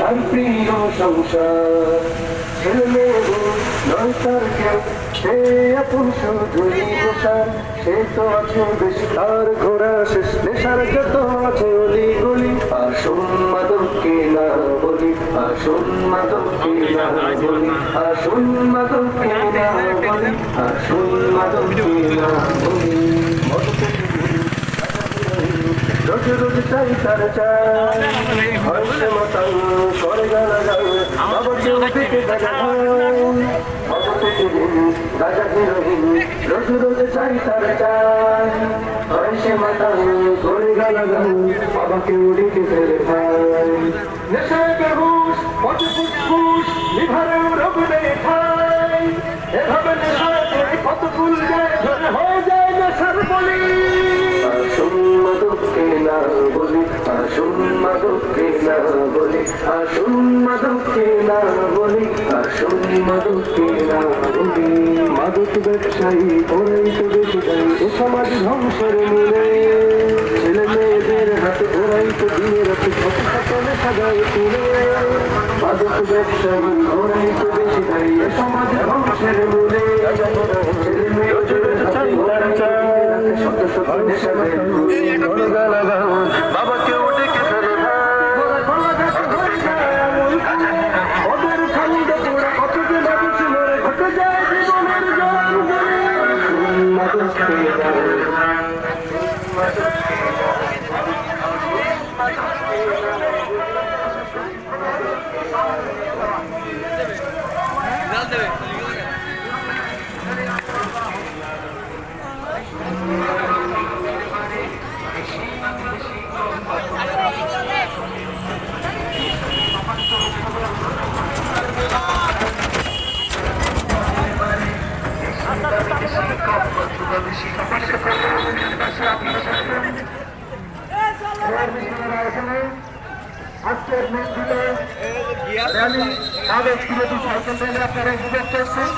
তার প্রিয় সংসার। ছেলে নয় তার কেউ সে আপন শুধুই নেশার সে তো আছে বেশ তার ঘোড়া শেষ নেশার যত আছে আসুন মাদককে আসুন মাদককে রোজ রোজ চাই তার চাই হর্ষে মতাং করে গানা গান বাবা কেউ থেকে গাজা বাবা থেকে গাজা হিরোইন রোজ রোজ চাই তার চাই হর্ষে মতাং করে গানা গান বাবা কেউ ডেকে ফেলে ভাই নেশায় বেহুশ মত ফুসফুস এভাবে কত ফুল যায় ধরে হয়ে বলি, আসুন মাদককে না বলি, আসুন মাদককে না বলি, আসুন মাদককে না বলি। মাদক ব্যবসায়ী ওরাই তো বেশি দেয়, এ সমাজ ধ্বংসের মূলে। ছেলে মেয়েদের হাতে ওরাই তো দিয়ে রাখে শত শত সাজায় তুলে। মাদক ব্যবসায়ী ওরাই তো বেশি দেয়, এ সমাজ ধ্বংসের মূলে। শত শত সাজায় তুলে বাবা কেউ ডেকে ফেলে ওদের খালিদে পুরা কত যে লাগছে মরে ঘটে যায় জীবনের জল মাদককে আজকের মন্দিরে র্যালি মাদক বিরোধী র্যালি আপনারা উপভোগ করছেন